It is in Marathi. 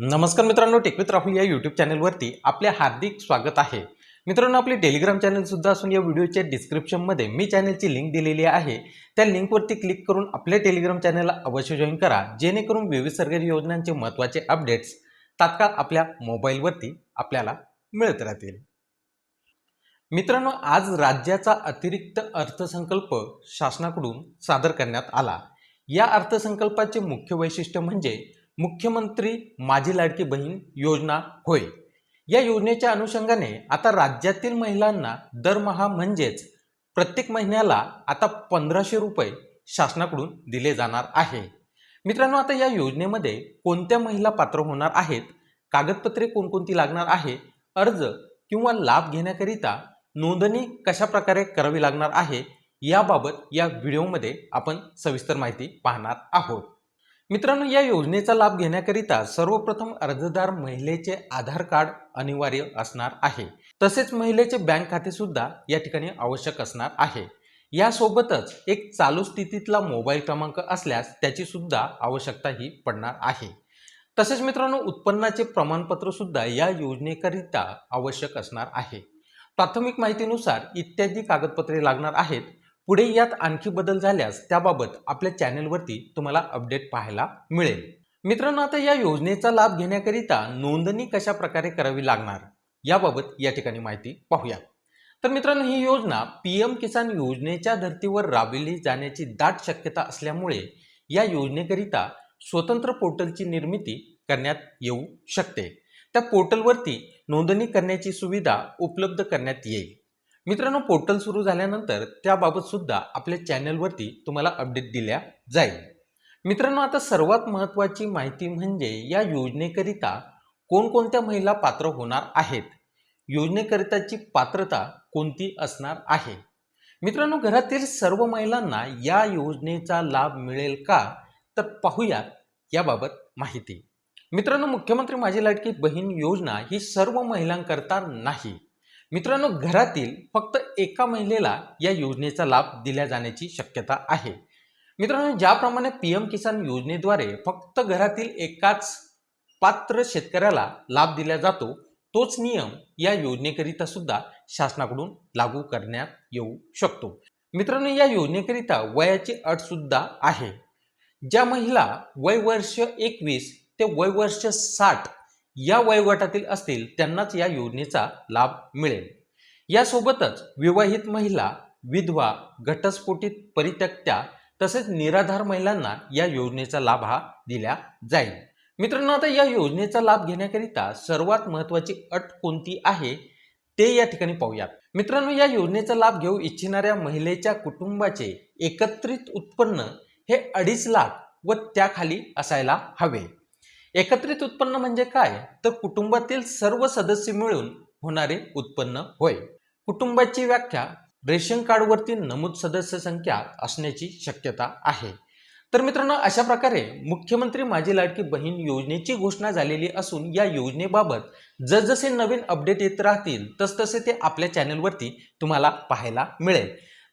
नमस्कार मित्रांनो टेकवित राहुल या यूट्यूब चॅनलवरती आपले हार्दिक स्वागत आहे. मित्रांनो आपले टेलिग्राम चॅनलसुद्धा असून या व्हिडिओच्या डिस्क्रिप्शनमध्ये मी चॅनलची लिंक दिलेली आहे. त्या लिंकवरती क्लिक करून आपल्या टेलिग्राम चॅनलला अवश्य जॉईन करा जेणेकरून विविध सरकारी योजनांचे महत्त्वाचे अपडेट्स तात्काळ आपल्या मोबाईलवरती आपल्याला मिळत राहतील. मित्रांनो आज राज्याचा अतिरिक्त अर्थसंकल्प शासनाकडून सादर करण्यात आला. या अर्थसंकल्पाचे मुख्य वैशिष्ट्य म्हणजे मुख्यमंत्री माझी लाडकी बहीण योजना होय. या योजनेच्या अनुषंगाने आता राज्यातील महिलांना दरमहा म्हणजेच प्रत्येक महिन्याला आता पंधराशे रुपये शासनाकडून दिले जाणार आहे. मित्रांनो आता या योजनेमध्ये कोणत्या महिला पात्र होणार आहेत? कागदपत्रे कोणकोणती लागणार आहे? अर्ज किंवा लाभ घेण्याकरिता नोंदणी कशा प्रकारे करावी लागणार आहे? याबाबत या व्हिडिओमध्ये आपण सविस्तर माहिती पाहणार आहोत. मित्रांनो या योजनेचा लाभ घेण्याकरिता सर्वप्रथम अर्जदार महिलेचे आधार कार्ड अनिवार्य असणार आहे. तसेच महिलेचे बँक खाते सुद्धा या ठिकाणी आवश्यक असणार आहे. यासोबतच एक चालू स्थितीतला मोबाईल क्रमांक असल्यास त्याची सुद्धा आवश्यकता ही पडणार आहे. तसेच मित्रांनो उत्पन्नाचे प्रमाणपत्र सुद्धा या योजनेकरिता आवश्यक असणार आहे. प्राथमिक माहितीनुसार इत्यादी कागदपत्रे लागणार आहेत. पुढे यात आणखी बदल झाल्यास त्याबाबत आपल्या चॅनेलवरती तुम्हाला अपडेट पाहायला मिळेल. मित्रांनो आता या योजनेचा लाभ घेण्याकरिता नोंदणी कशा प्रकारे करावी लागणार? याबाबत या ठिकाणी माहिती पाहूया. तर मित्रांनो ही योजना पी एम किसान योजनेच्या धर्तीवर राबविली जाण्याची दाट शक्यता असल्यामुळे या योजनेकरिता स्वतंत्र पोर्टलची निर्मिती करण्यात येऊ शकते. त्या पोर्टलवरती नोंदणी करण्याची सुविधा उपलब्ध करण्यात येईल. मित्रांनो पोर्टल सुरू झाल्यानंतर त्याबाबत सुद्धा आपल्या चॅनलवरती तुम्हाला अपडेट दिल्या जाईल. मित्रांनो आता सर्वात महत्त्वाची माहिती म्हणजे या योजनेकरिता कोणकोणत्या महिला पात्र होणार आहेत? योजनेकरिताची पात्रता कोणती असणार आहे? मित्रांनो घरातील सर्व महिलांना या योजनेचा लाभ मिळेल का? तर पाहूयात याबाबत माहिती. मित्रांनो मुख्यमंत्री माझी लाडकी बहीण योजना ही सर्व महिलांकरता नाही. मित्रांनो घरातील फक्त एका महिलेला या योजनेचा लाभ दिल्या जाण्याची शक्यता आहे. मित्रांनो ज्याप्रमाणे पी एम किसान योजनेद्वारे फक्त घरातील एकाच पात्र शेतकऱ्याला लाभ दिला जातो तोच नियम या योजनेकरिता सुद्धा शासनाकडून लागू करण्यात येऊ शकतो. मित्रांनो या योजनेकरिता वयाची अट सुद्धा आहे. ज्या महिला वय वर्ष एकवीस ते वय वर्ष साठ या वयोगटातील असतील त्यांनाच या योजनेचा लाभ मिळेल. यासोबतच विवाहित महिला विधवा घटस्फोटित परित्यक्त्या तसेच निराधार महिलांना या योजनेचा लाभ हा दिला जाईल. मित्रांनो आता या योजनेचा लाभ घेण्याकरिता सर्वात महत्त्वाची अट कोणती आहे ते या ठिकाणी पाहूयात. मित्रांनो या योजनेचा लाभ घेऊ इच्छिणाऱ्या महिलेच्या कुटुंबाचे एकत्रित उत्पन्न हे अडीच लाख व त्याखाली असायला हवे. एकत्रित उत्पन्न म्हणजे काय? तर कुटुंबातील सर्व सदस्य मिळून होणारे उत्पन्न होय. कुटुंबाची व्याख्या रेशन कार्डवरती नमूद सदस्य संख्या असण्याची शक्यता आहे. तर मित्रांनो अशा प्रकारे मुख्यमंत्री माझी लाडकी बहीण योजनेची घोषणा झालेली असून या योजनेबाबत जसजसे नवीन अपडेट येत राहतील तसतसे ते आपल्या चॅनलवरती तुम्हाला पाहायला मिळेल.